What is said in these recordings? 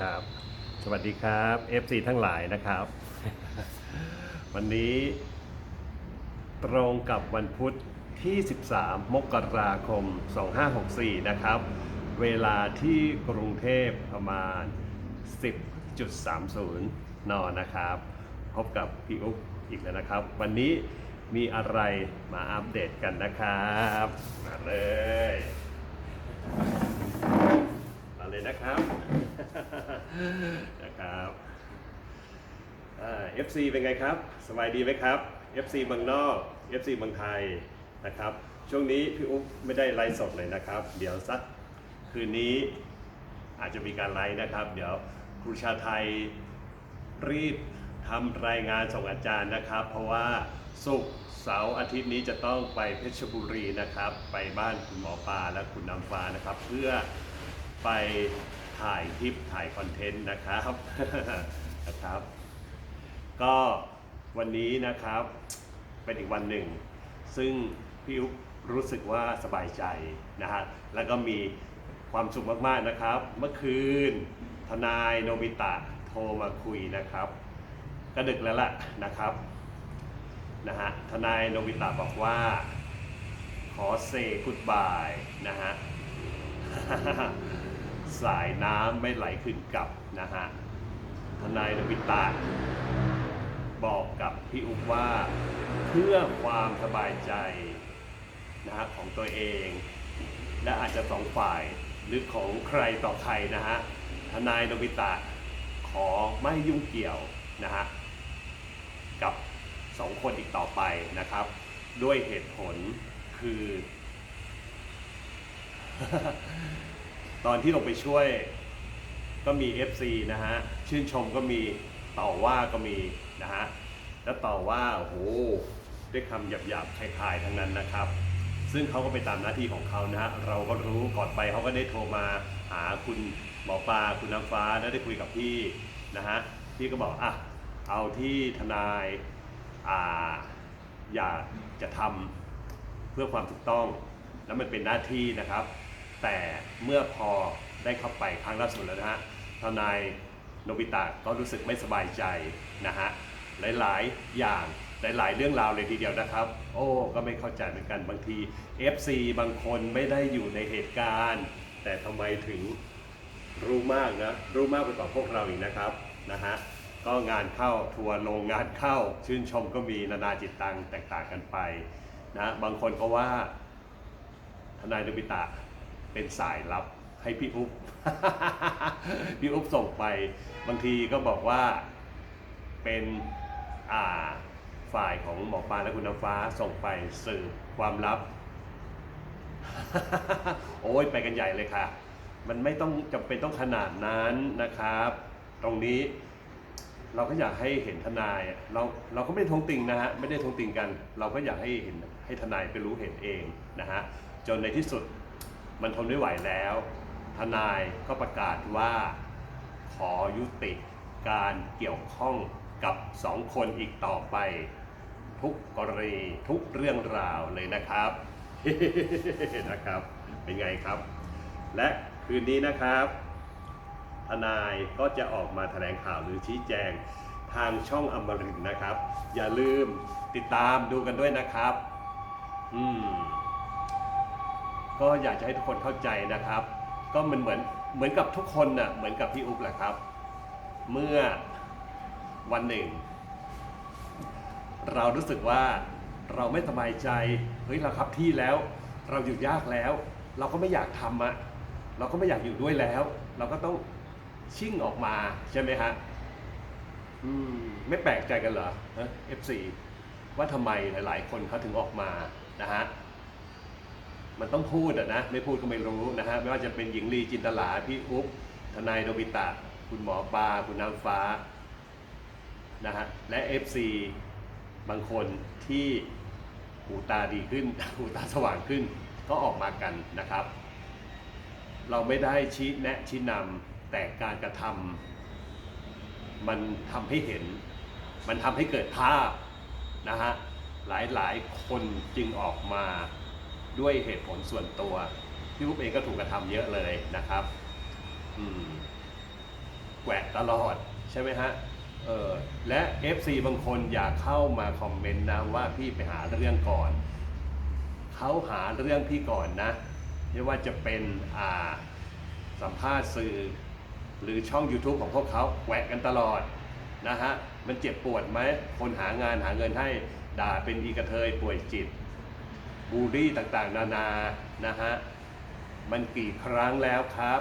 ครับ สวัสดีครับ FC ทั้งหลายนะครับ วันนี้ ตรงกับวันพุธที่ 13 มกราคม 2564 นะครับ เวลาที่กรุงเทพประมาณ 10.30 น นะครับ พบกับพี่อุ๊บอีกแล้วนะครับ วันนี้มีอะไรมาอัปเดตกันนะครับ มาเลย มาเลยนะครับ นะครับอ่า FC เป็นไงครับ สบายดีไหมครับ FC เมืองนอก FC เมืองไทยนะครับ ช่วงนี้พี่อุ๊บไม่ได้ไลฟ์สดเลยนะครับ เดี๋ยวสักคืนนี้อาจจะมีการไลฟ์นะครับ เดี๋ยวครูชาไทยรีบทำรายงานส่งอาจารย์นะครับ เพราะว่าศุกร์เสาร์อาทิตย์นี้จะต้องไปเพชรบุรีนะครับ ไปบ้านคุณหมอปลาและคุณน้ำฟ้านะครับ เพื่อไป ถ่ายคลิปถ่ายคอนเทนต์นะครับนะครับ ก็วันนี้นะครับเป็นอีกวันหนึ่ง ซึ่งพี่อุ๊บรู้สึกว่าสบายใจนะฮะแล้วก็มีความสุขมากๆนะครับ เมื่อคืน ทนายโนบิตะโทรมาคุยนะครับ ก็ดึกแล้วล่ะนะครับนะฮะทนายโนบิตะบอกว่า ขอเซกุดบายนะฮะ สายน้ำไม่ไหลขึ้นกลับนะฮะทนายนวิตาบอกกับพี่อุ๊บว่าเพื่อความสบายใจนะฮะของตัวเอง และอาจจะสองฝ่ายหรือของใครต่อใครนะฮะทนายนวิตาขอไม่ยุ่งเกี่ยวนะฮะกับสองคนอีกต่อไปนะครับ ด้วยเหตุผลคือ ตอนที่ลงไปช่วย ก็มี FC นะฮะชื่นชมก็มีต่อว่าก็มีนะฮะแล้วต่อว่าโอ้โหด้วยคำหยาบๆคลายๆทั้งนั้นนะครับ ซึ่งเขาก็ไปตามหน้าที่ของเขานะฮะเราก็รู้ก่อนไปเขาก็ได้โทรมาหาคุณหมอปลาคุณน้ำฟ้าแล้วได้คุยกับพี่นะฮะพี่ก็บอกอะเอาที่ทนายอ่าอยากจะทำเพื่อความถูกต้อง แล้วมันเป็นหน้าที่นะครับ แต่เมื่อพอได้เข้าไปครั้งล่าสุดแล้วนะฮะทนายโนบิตะก็รู้สึกไม่สบายใจนะฮะหลายๆ อย่างหลายๆ เรื่องราวเลยทีเดียวนะครับ โอ้ก็ไม่เข้าใจเหมือนกันบางที FC บางคนไม่ได้อยู่ในเหตุการณ์ แต่ทำไมถึงรู้มากนะรู้มากไปกว่าพวกเราอีกนะครับนะฮะก็งานเข้าทัวร์ลงงานเข้า ชื่นชมก็มีนานาจิตตังแตกต่างกันไปนะบางคนก็ว่าทนายโนบิตะ เป็นสายลับให้พี่อุ๊บ พี่อุ๊บส่งไป บางทีก็บอกว่าเป็นอ่าฝ่ายของหมอปลาและคุณน้ำฟ้าส่งไปสืบความลับ โอ้ยไปกันใหญ่เลยค่ะ มันไม่ต้องจำเป็นต้องขนาดนั้นนะครับ ตรงนี้เราก็อยากให้เห็นทนายเราเราก็ไม่ได้ทวงติงนะฮะไม่ได้ทวงติงกัน เราก็อยากให้เห็นให้ทนายไปรู้เห็นเองนะฮะจนในที่สุด มันทนไม่ไหวแล้ว ทนายก็ประกาศว่า ขอยุติการเกี่ยวข้องกับสองคนอีกต่อไป ทุกกรณีทุกเรื่องราวเลยนะครับนะครับ เป็นไงครับ และคืนนี้นะครับ ทนายก็จะออกมาแถลงข่าวหรือชี้แจงทางช่องอมรินนะครับ อย่าลืมติดตามดูกันด้วยนะครับ อืม ก็อยากจะให้ทุกคนเข้าใจนะครับ ก็มันเหมือนเหมือนกับทุกคนน่ะเหมือนกับพี่อุ๊บแหละครับ เมื่อวันหนึ่ง เรารู้สึกว่าเราไม่สบายใจเฮ้ยเราครับที่แล้ว เราอยู่ยากแล้ว เราก็ไม่อยากทำอะเราก็ไม่อยากอยู่ด้วยแล้ว เราก็ต้องชิ่งออกมาใช่ไหมฮะอืมไม่แปลกใจกันเหรอฮะ FC ว่าทำไมหลาย ๆ คนเขาถึงออกมานะฮะ มันต้องพูดอะนะไม่พูดก็ไม่รู้นะฮะไม่ว่าจะเป็นหญิงลีจินตลาพี่อุ๊บทนายโนบิตะ คุณหมอปลาคุณนางฟ้านะฮะและ FC บางคนที่หูตาดีขึ้นหูตาสว่างขึ้นก็ออกมากันนะครับ เราไม่ได้ชี้แนะชี้นำแต่การกระทำมันทำให้เห็น มันทำให้เกิดภาพนะฮะหลายๆ คนจึงออกมา ด้วยเหตุผลส่วนตัว พี่อุ๊บเองก็ถูกกระทำเยอะเลยนะครับ อืมแกวะตลอดใช่ไหมฮะ เออและ FC บางคนอยากเข้ามาคอมเมนต์นะว่าพี่ไปหาเรื่องก่อน เขาหาเรื่องพี่ก่อนนะไม่ว่าจะเป็นอ่าสัมภาษณ์สื่อ หรือช่อง YouTube ของพวกเขาแหวะกันตลอดนะฮะ มันเจ็บปวดไหม คนหางานหาเงินให้ด่าเป็นอีกระเทยป่วยจิต บูลลี่ต่างๆ นานานะฮะมันกี่ครั้งแล้วครับ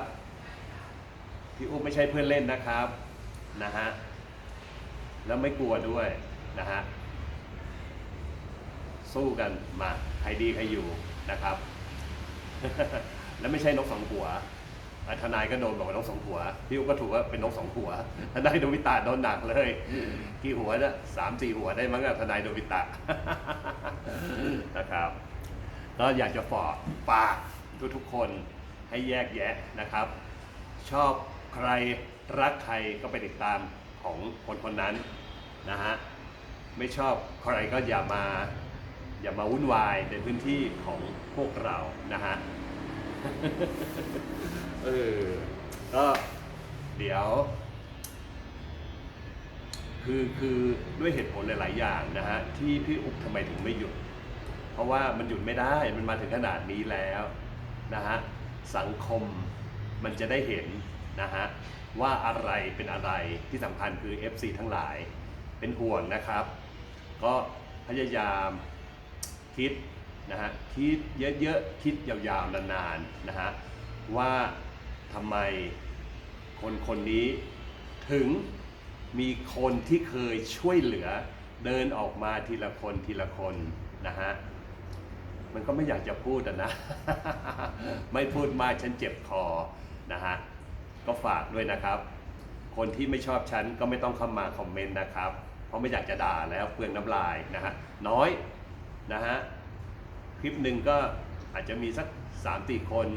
พี่อุ๊บไม่ใช่เพื่อนเล่นนะครับนะฮะแล้วไม่กลัวด้วยนะฮะสู้กันมาใครดีใครอยู่นะครับ แล้วไม่ใช่นกสองหัวทนายก็โดนบอกว่านกสองหัวพี่อุ๊บก็ถูกว่าเป็นนกสองหัวทนายโดวิตาโดนหนักเลยกี่หัวนะสามสี่หัวได้มั้งอะทนายโดวิตานะครับ ก็อยากจะฝากฝากทุกๆคนให้แยกแยะนะครับ ชอบใครรักใครก็ไปติดตามของคนคนนั้นนะฮะไม่ชอบใครก็อย่ามาอย่ามาวุ่นวายในพื้นที่ของพวกเรานะฮะเออก็เดี๋ยว คือคือด้วยเหตุผลหลาย ๆ อย่างนะฮะที่พี่อุ๊บทำไมถึงไม่หยุด เพราะว่ามันหยุดไม่ได้มันมาถึงขนาดนี้แล้วนะฮะสังคมมันจะได้เห็นนะฮะว่าอะไรเป็นอะไรที่สำคัญคือ FC ทั้งหลายเป็นห่วงนะครับ ก็พยายามคิดนะฮะคิดเยอะๆคิดยาวๆนานๆนะฮะว่าทำไมคนคนนี้ถึงมีคนที่เคยช่วยเหลือเดินออกมาทีละคนทีละคนนะฮะ มันก็ไม่อยากจะพูดอะนะ ไม่พูดมากฉันเจ็บคอนะฮะ ก็ฝากด้วยนะครับ คนที่ไม่ชอบฉันก็ไม่ต้องเข้ามาคอมเมนต์นะครับ เพราะไม่อยากจะด่าแล้วเปลืองน้ำลายนะฮะ น้อยนะฮะ คลิปหนึ่งก็อาจจะมีสัก3 4คน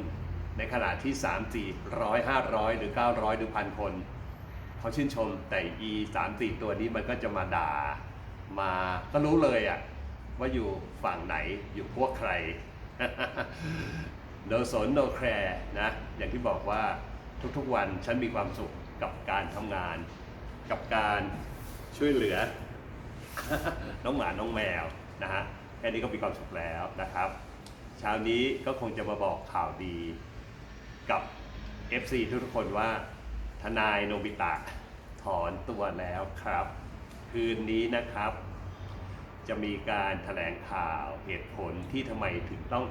ในขณะที่ 3 4 0 0 500 หรือ 900 หรือพันคนเขาชื่นชมแต่อี3 4ตัวนี้มันก็จะมาด่ามาก็รู้เลยอะ ว่าอยู่ฝั่งไหนอยู่พวกใครโดสนโนแคร์นะ อย่างที่บอกว่าทุกๆวันฉันมีความสุขกับการทำงาน กับการช่วยเหลือ น้องหมา น้องแมวนะฮะแค่นี้ก็มีความสุขแล้วนะครับเช้านี้ก็คงจะมาบอกข่าวดีกับ FC ทุกๆคนว่า ทนายโนบิตะถอนตัวแล้วครับ คืนนี้นะครับ จะมีการแถลงข่าวเหตุผลที่ทำไมถึงต้อง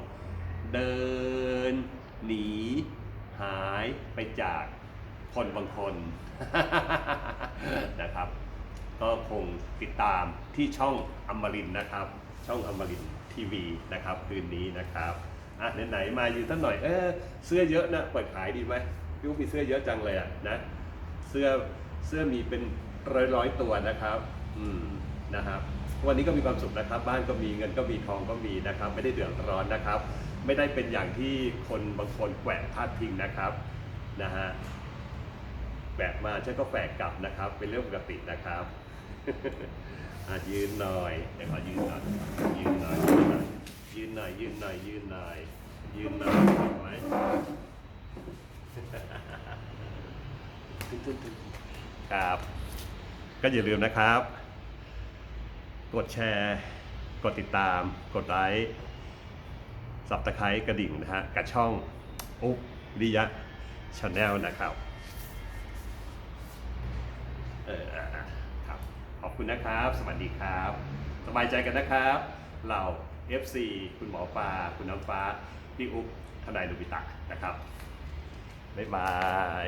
เดิน หนี หายไปจากคนบางคนนะครับ ก็คงติดตามที่ช่องอมรินนะครับ ช่องอมรินทีวีนะครับ คืนนี้นะครับอะไหนๆมาอยู่ตั้งหน่อยเออเสื้อเยอะนะเปิดขายดีไหมพี่อุ๊บมีเสื้อเยอะจังเลยอะนะเสื้อเสื้อมีเป็นร้อยร้อยตัวนะครับ อืมนะครับ วันนี้ก็มีความสุขนะครับ บ้านก็มีเงินก็มีทองก็มีนะครับ ไม่ได้เดือดร้อนนะครับ ไม่ได้เป็นอย่างที่คนบางคนแกวะพาดพิงนะครับนะฮะแกวะมาฉันก็แฝกกลับนะครับ เป็นเรื่องปกตินะครับอะยืนหน่อยเดี๋ยวขอยืนหน่อยยืนหน่อยยืนหน่อยยืนหน่อยยืนหน่อยยืนหน่อยหน่อยเห็นไหมครับ ก็อย่าลืมนะครับ กดแชร์ กดติดตาม กดไลค์สับตะไคร้กระดิ่งนะฮะกับช่องอุ๊บวิริยะชาแนลนะครับเออครับขอบคุณนะครับ สวัสดีครับ สบายใจกันนะครับ เรา FC คุณหมอปลาคุณน้ำฟ้า พี่อุ๊บทนายลูบิตะนะครับ บ๊ายบาย